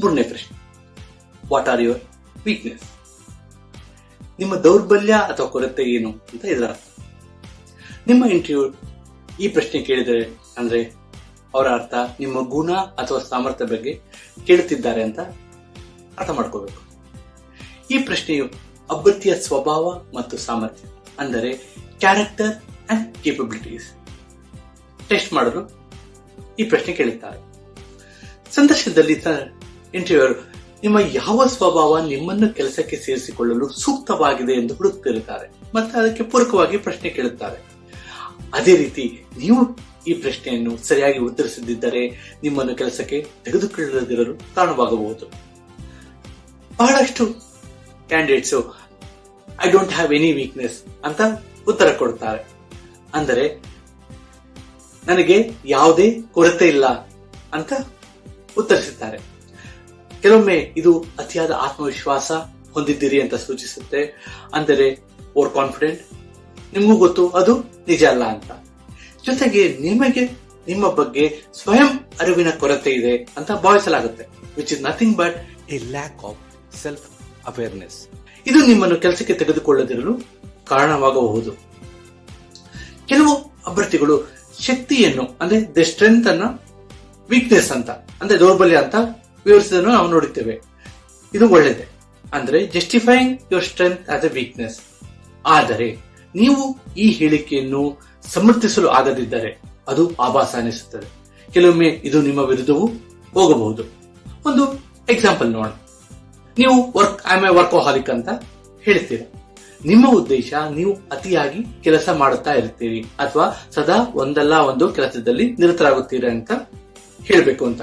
ಮೂರನೇ what are your weakness ನಿಮ್ಮ ದೌರ್ಬಲ್ಯ ಅಥವಾ ಕೊರತೆ ಏನು ಅಂತ ಇದರ ನಿಮ್ಮ ಇಂಟರ್ವ್ಯೂ ಈ ಪ್ರಶ್ನೆ ಕೇಳಿದರೆ ಅಂದ್ರೆ ಅವರ ಅರ್ಥ ನಿಮ್ಮ ಗುಣ ಅಥವಾ ಸಾಮರ್ಥ್ಯ ಬಗ್ಗೆ ಕೇಳುತ್ತಿದ್ದಾರೆ ಅಂತ ಅರ್ಥ ಮಾಡ್ಕೋಬೇಕು. ಈ ಪ್ರಶ್ನೆಯು ಅಭ್ಯರ್ಥಿಯ ಸ್ವಭಾವ ಮತ್ತು ಸಾಮರ್ಥ್ಯ, ಅಂದರೆ ಕ್ಯಾರೆಕ್ಟರ್ ಅಂಡ್ ಕೇಪಬಿಲಿಟೀಸ್ ಟೆಸ್ಟ್ ಮಾಡಲು ಈ ಪ್ರಶ್ನೆ ಕೇಳುತ್ತಾರೆ. ಸಂದರ್ಶನದಲ್ಲಿ ಇಂಟರ್ವ್ಯೂರ್ ನಿಮ್ಮ ಯಾವ ಸ್ವಭಾವ ನಿಮ್ಮನ್ನು ಕೆಲಸಕ್ಕೆ ಸೇರಿಸಿಕೊಳ್ಳಲು ಸೂಕ್ತವಾಗಿದೆ ಎಂದು ಹುಡುಕ್ತಿರುತ್ತಾರೆ ಮತ್ತೆ ಅದಕ್ಕೆ ಪೂರಕವಾಗಿ ಪ್ರಶ್ನೆ ಕೇಳುತ್ತಾರೆ. ಅದೇ ರೀತಿ ನೀವು ಈ ಪ್ರಶ್ನೆಯನ್ನು ಸರಿಯಾಗಿ ಉತ್ತರಿಸದಿದ್ದರೆ ನಿಮ್ಮನ್ನು ಕೆಲಸಕ್ಕೆ ತೆಗೆದುಕೊಳ್ಳದಿರಲು ಕಾರಣವಾಗಬಹುದು. ಬಹಳಷ್ಟು candidates I don't have any weakness ಅಂತ ಉತ್ತರ ಕೊಡುತ್ತಾರೆ ಅಂದರೆ, ನನಗೆ ಯಾವುದೇ ಕೊರತೆ ಇಲ್ಲ ಅಂತ ಉತ್ತರಿಸುತ್ತಾರೆ. ಕೆಲವೊಮ್ಮೆ ಇದು ಅತಿಯಾದ ಆತ್ಮವಿಶ್ವಾಸ ಹೊಂದಿದ್ದೀರಿ ಅಂತ ಸೂಚಿಸುತ್ತೆ. ಅಂದರೆ ಓವರ್ ಕಾನ್ಫಿಡೆಂಟ್ ನಿಮಗೂ ಗೊತ್ತು, ಅದು ನಿಜ ಅಲ್ಲ ಅಂತ. ಜೊತೆಗೆ ನಿಮಗೆ, ನಿಮ್ಮ ಬಗ್ಗೆ ಸ್ವಯಂ ಅರಿವಿನ ಕೊರತೆ ಇದೆ ಅಂತ ಭಾವಿಸಲಾಗುತ್ತೆ. Which is nothing but a lack of self awareness ಇದು ನಿಮ್ಮನ್ನು ಕೆಲಸಕ್ಕೆ ತೆಗೆದುಕೊಳ್ಳದಿರಲು ಕಾರಣವಾಗಬಹುದು. ಕೆಲವು ಅಭ್ಯರ್ಥಿಗಳು ಶಕ್ತಿಯನ್ನು, ಅಂದ್ರೆ ದ ಸ್ಟ್ರೆಂತ್ ಅನ್ನ ವೀಕ್ನೆಸ್ ಅಂತ, ಅಂದ್ರೆ, ದೌರ್ಬಲ್ಯ ಅಂತ ವಿವರಿಸಿದನ್ನು ನಾವು ನೋಡುತ್ತೇವೆ ಇದು ಒಳ್ಳೆಯದೇ. ಅಂದ್ರೆ justifying your strength as a weakness ಆದರೆ, ನೀವು ಈ ಹೇಳಿಕೆಯನ್ನು ಸಮರ್ಥಿಸಲು ಆಗದಿದ್ದರೆ ಅದು ಆಭಾಸ ಅನಿಸುತ್ತದೆ. ಕೆಲವೊಮ್ಮೆ ಇದು ನಿಮ್ಮ ವಿರುದ್ಧವೂ ಹೋಗಬಹುದು. ಒಂದು ಎಕ್ಸಾಂಪಲ್ ನೋಡೋಣ. ನೀವು ವರ್ಕ್ ಐ ಎ ವರ್ಕೋಹಾಲಿಕ್ ಅಂತ ಹೇಳ್ತೀರಾ. ನಿಮ್ಮ ಉದ್ದೇಶ ನೀವು ಅತಿಯಾಗಿ ಕೆಲಸ ಮಾಡುತ್ತಾ ಇರ್ತೀರಿ ಅಥವಾ ಸದಾ ಒಂದಲ್ಲ ಒಂದು ಕೆಲಸದಲ್ಲಿ ನಿರತರಾಗುತ್ತೀರಿ ಅಂತ ಹೇಳಬೇಕು ಅಂತ.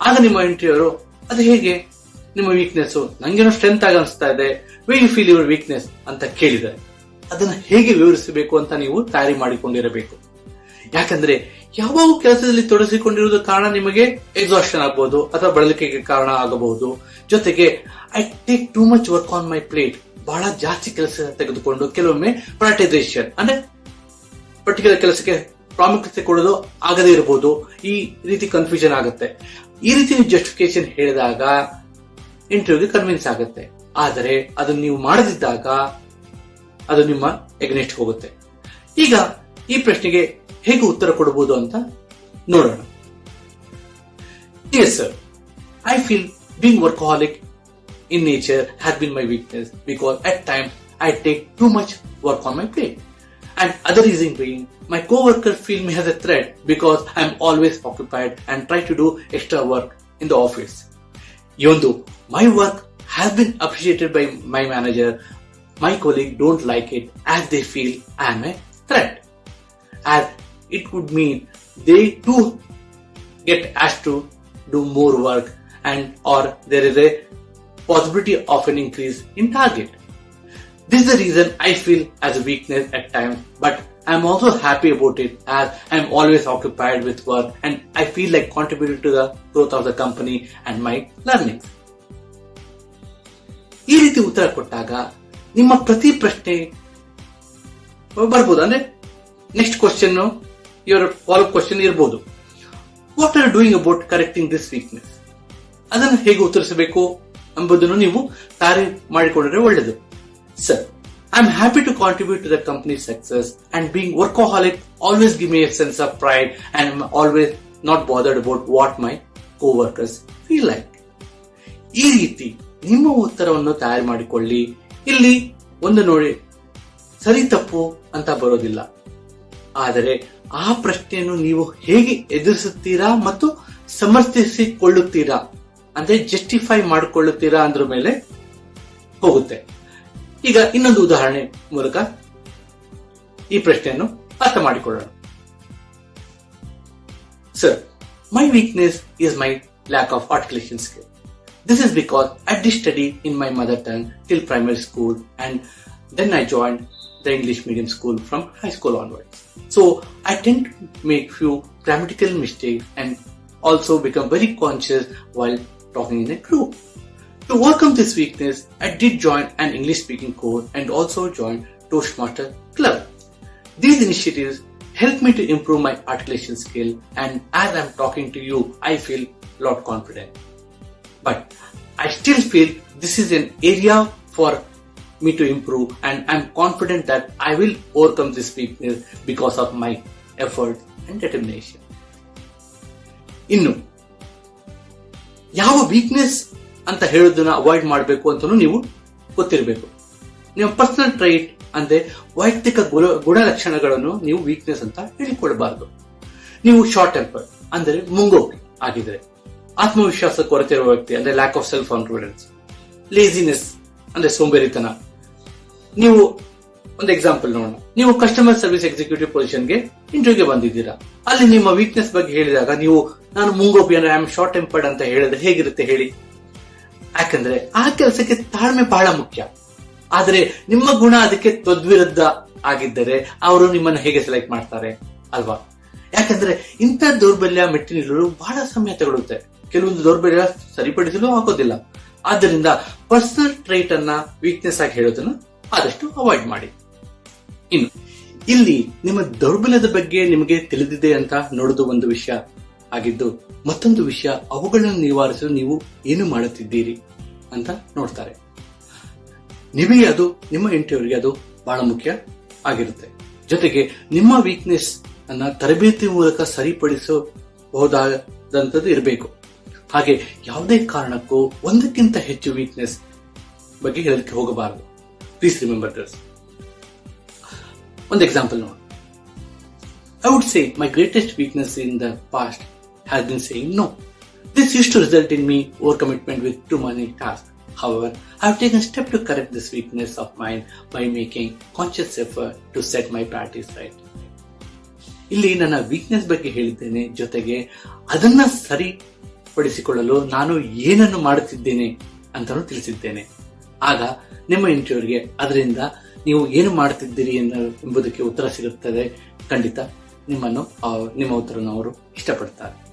ಆಗ ನಿಮ್ಮ ಇಂಟರ್ವ್ಯೂರು ಅದು ಹೇಗೆ? ನಿಮ್ಮ ವೀಕ್ನೆಸ್ ನಂಗೇನೋ ಸ್ಟ್ರೆಂತ್ ಆಗಿ ಅನಿಸ್ತಾ ಇದೆ. Way you feel your weakness ಅಂತ ಕೇಳಿದ್ದಾರೆ ಅದನ್ನು ಹೇಗೆ ವಿವರಿಸಬೇಕು ಅಂತ ನೀವು ತಯಾರಿ ಮಾಡಿಕೊಂಡಿರಬೇಕು. ಯಾಕಂದ್ರೆ ಯಾವ ಕೆಲಸದಲ್ಲಿ ತೊಡಗಿಸಿಕೊಂಡಿರುವುದು ಕಾರಣ ನಿಮಗೆ ಎಕ್ಸಾಸ್ಟನ್ ಆಗಬಹುದು ಅಥವಾ ಬಳಲಿಕೆಗೆ ಕಾರಣ ಆಗಬಹುದು. ಜೊತೆಗೆ I take too much work on my plate ಬಹಳ ಜಾಸ್ತಿ ಕೆಲಸ ತೆಗೆದುಕೊಂಡು ಕೆಲವೊಮ್ಮೆ ಪ್ರೈಟೈಸೇಷನ್ ಅಂದ್ರೆ ಪರ್ಟಿಕ್ಯುಲರ್ ಕೆಲಸಕ್ಕೆ ಪ್ರಾಮುಖ್ಯತೆ ಕೊಡೋದು ಆಗದೇ ಇರಬಹುದು ಈ ರೀತಿ ಕನ್ಫ್ಯೂಷನ್ ಆಗುತ್ತೆ. ಈ ರೀತಿ ಜಸ್ಟಿಫಿಕೇಶನ್ ಹೇಳಿದಾಗ ಇಂಟರ್ವ್ಯೂಗೆ ಕನ್ವಿನ್ಸ್ ಆಗುತ್ತೆ. ಆದರೆ ಅದನ್ನು ನೀವು ಮಾಡದಿದ್ದಾಗ ಅದು ನಿಮ್ಮ ಎಗ್ನೆಸ್ಟ್ ಹೋಗುತ್ತೆ. ಈಗ ಈ ಪ್ರಶ್ನೆಗೆ ಹೇಗೆ ಉತ್ತರ ಕೊಡಬಹುದು ಅಂತ ನೋಡೋಣ. Yes sir I feel being workaholic in nature has been my weakness because at time I take too much work on my plate. And other reason being, my coworkers feel me as a threat because I'm always occupied and try to do extra work in the office. Even though my work has been appreciated by my manager, my colleague don't like it as they feel I am a threat. As it would mean they too get asked to do more work and or there is a possibility of an increase in target. This is the reason I feel as a weakness at times, but I'm also happy about it as I'm always occupied with work and I feel like contributing to the growth of the company and my learning. ಈ ರೀತಿ ಉತ್ತರ ಕೊಟ್ಟಾಗ ನಿಮ್ಮ ಪ್ರತಿ ಪ್ರಶ್ನೆ ಬರ್ಬೋದು ಅಂದ್ರೆ next question ಇವರ ಫಾಲೋ ಕ್ವಶನ್ ಇರ್ಬೋದು what are doing about correcting this weakness ಅದನ್ನು ಹೇಗೆ ಉತ್ತರಿಸಬೇಕು ಎಂಬುದನ್ನು ನೀವು ತಾರೆ ಮಾಡಿಕೊಂಡ್ರೆ ಒಳ್ಳೆಯದು am happy to contribute to the company success and being workaholic always give me a sense of pride and I'm always not bothered about what my coworkers feel like ಈ ರೀತಿ ನಿಮ್ಮ ಉತ್ತರವನ್ನು ತಯಾರು ಮಾಡಿಕೊಳ್ಳಿ. ಇಲ್ಲಿ ಒಂದು ನೋಡಿ, ಸರಿ ತಪ್ಪು ಅಂತ ಬರೋದಿಲ್ಲ. ಆದರೆ ಆ ಪ್ರಶ್ನೆಯನ್ನು ನೀವು ಹೇಗೆ ಎದುರಿಸುತ್ತೀರಾ ಮತ್ತು ಸಮರ್ಥಿಸಿಕೊಳ್ಳುತ್ತೀರಾ? ಅಂದ್ರೆ ಜಸ್ಟಿಫೈ ಮಾಡಿಕೊಳ್ಳುತ್ತೀರಾ ಅಂದ್ರ ಮೇಲೆ ಹೋಗುತ್ತೆ. ಈಗ ಇನ್ನೊಂದು ಉದಾಹರಣೆ ಮೂಲಕ ಈ ಪ್ರಶ್ನೆಯನ್ನು ಅರ್ಥ ಮಾಡಿಕೊಳ್ಳೋಣ sir my weakness is my lack of articulation skill This is because I did study in my mother tongue till primary school and then I joined the English medium school from high school onwards. So I tend to make few grammatical mistakes and also become very conscious while talking in a group. To overcome this weakness, I did join an English speaking course and also joined Toastmaster Club. These initiatives helped me to improve my articulation skill and as I'm talking to you, I feel a lot confident. But I still feel this is an area for me to improve and I'm confident that I will overcome this weakness because of my effort and determination. ಇನ್ನು ಯಾವ weakness ಅಂತ ಹೇಳೋದನ್ನ avoid ಮಾಡಬೇಕು ಅಂತಲೂ ನೀವು ಗೊತ್ತಿರಬೇಕು. ನಿಮ್ಮ personal ಟ್ರೈಟ್ ಅಂದ್ರೆ ವೈಯಕ್ತಿಕ ಗುಣ, ಗುಣಲಕ್ಷಣಗಳನ್ನು ನೀವು ವೀಕ್ನೆಸ್ ಅಂತ ಹೇಳಿಕೊಳ್ಬಾರ್ದು. ನೀವು ಶಾರ್ಟ್ ಟೆಂಪರ್ ಅಂದ್ರೆ ಮುಂಗೋಪಿ ಆಗಿದ್ರೆ, ಆತ್ಮವಿಶ್ವಾಸ ಕೊರತೆ ಇರುವ ವ್ಯಕ್ತಿ ಅಂದ್ರೆ lack of self confidence laziness ಅಂದ್ರೆ ಸೋಂಬೇರಿತನ. ನೀವು ಒಂದು ಎಕ್ಸಾಂಪಲ್ ನೋಡೋಣ. ನೀವು ಕಸ್ಟಮರ್ ಸರ್ವಿಸ್ ಎಕ್ಸಿಕ್ಯೂಟಿವ್ ಪೊಸಿಷನ್ಗೆ ಇಂಟರ್ವ್ಯೂಗೆ ಬಂದಿದ್ದೀರಾ. ಅಲ್ಲಿ ನಿಮ್ಮ ವೀಕ್ನೆಸ್ ಬಗ್ಗೆ ಹೇಳಿದಾಗ ನೀವು, ನಾನು ಮುಂಗೋಪಿ ಅಂದ್ರೆ ಐ ಆಮ್ ಶಾರ್ಟ್ ಟೆಂಪರ್ಡ್ ಅಂತ ಹೇಳಿದ್ರೆ ಹೇಗಿರುತ್ತೆ ಹೇಳಿ? ಯಾಕಂದ್ರೆ ಆ ಕೆಲಸಕ್ಕೆ ತಾಳ್ಮೆ ಬಹಳ ಮುಖ್ಯ. ಆದ್ರೆ ನಿಮ್ಮ ಗುಣ ಅದಕ್ಕೆ ತದ್ವಿರುದ್ಧ ಆಗಿದ್ದರೆ ಅವರು ನಿಮ್ಮನ್ನ ಹೇಗೆ ಸೆಲೆಕ್ಟ್ ಮಾಡ್ತಾರೆ ಅಲ್ವಾ? ಯಾಕಂದ್ರೆ ಇಂಥ ದೌರ್ಬಲ್ಯ ಮೆಟ್ಟಿನಿಲ್ಲಲು ಬಹಳ ಸಮಯ ತಗೊಳುತ್ತೆ ಕೆಲವೊಂದು ದೌರ್ಬಲ್ಯ ಸರಿಪಡಿಸಲು ಆಗೋದಿಲ್ಲ. ಆದ್ದರಿಂದ ಪರ್ಸನಲ್ ಟ್ರೈಟ್ ಅನ್ನ ವೀಕ್ನೆಸ್ ಆಗಿ ಹೇಳೋದನ್ನ ಆದಷ್ಟು ಅವಾಯ್ಡ್ ಮಾಡಿ. ಇನ್ನು, ಇಲ್ಲಿ ನಿಮ್ಮ ದೌರ್ಬಲ್ಯದ ಬಗ್ಗೆ ನಿಮಗೆ ತಿಳಿದಿದೆ ಅಂತ ನೋಡೋದು ಒಂದು ವಿಷಯ. ಆಗಿದ್ದು ಮತ್ತೊಂದು ವಿಷಯ, ಅವುಗಳನ್ನು ನಿವಾರಿಸಲು ನೀವು ಏನು ಮಾಡುತ್ತಿದ್ದೀರಿ ಅಂತ ನೋಡ್ತಾರೆ. ನಿಮಗೆ ಅದು, ನಿಮ್ಮ ಇಂಟರ್ವ್ಯೂಗೆ ಅದು ಬಹಳ ಮುಖ್ಯ ಆಗಿರುತ್ತೆ. ಜೊತೆಗೆ ನಿಮ್ಮ ವೀಕ್ನೆಸ್ ಅನ್ನ ತರಬೇತಿ ಮೂಲಕ ಸರಿಪಡಿಸಬಹುದಾದಂಥದ್ದು ಇರಬೇಕು. ಹಾಗೆ ಯಾವುದೇ ಕಾರಣಕ್ಕೂ ಒಂದಕ್ಕಿಂತ ಹೆಚ್ಚು ವೀಕ್ನೆಸ್ ಬಗ್ಗೆ ಹೇಳಲಿಕ್ಕೆ ಹೋಗಬಾರದು. ಪ್ಲೀಸ್ ರಿಮೆಂಬರ್ ದಿಸ್ ಒಂದು ಎಕ್ಸಾಂಪಲ್ ನೋಡಿ. I would say my greatest weakness in the past has been saying no. This used to result in me overcommitment with too many tasks. However, I have taken steps to correct this weakness of mine by making conscious effort to set my priorities right. ಇಲ್ಲಿ ನನ್ನ weakness ಬಗ್ಗೆ ಹೇಳಿದ್ದೇನೆ ಜೊತೆಗೆ ಅದನ್ನ ಸರಿಪಡಿಸಿಕೊಳ್ಳಲು ನಾನು ಏನನ್ನು ಮಾಡುತ್ತಿದ್ದೇನೆ ಅಂತಲೂ ತಿಳಿಸಿದ್ದೇನೆ ಆಗ ನಿಮ್ಮ ಇಂಟರ್ವ್ಯೂರ್ಗೆ ಅದರಿಂದ ನೀವು ಏನು ಮಾಡುತ್ತಿದ್ದೀರಿ ಎಂಬುದಕ್ಕೆ ಉತ್ತರ ಸಿಗುತ್ತದೆ ಖಂಡಿತ ನಿಮ್ಮನ್ನು ನಿಮ್ಮ ಉತ್ತರವನ್ನು ಅವರು ಇಷ್ಟಪಡ್ತಾರೆ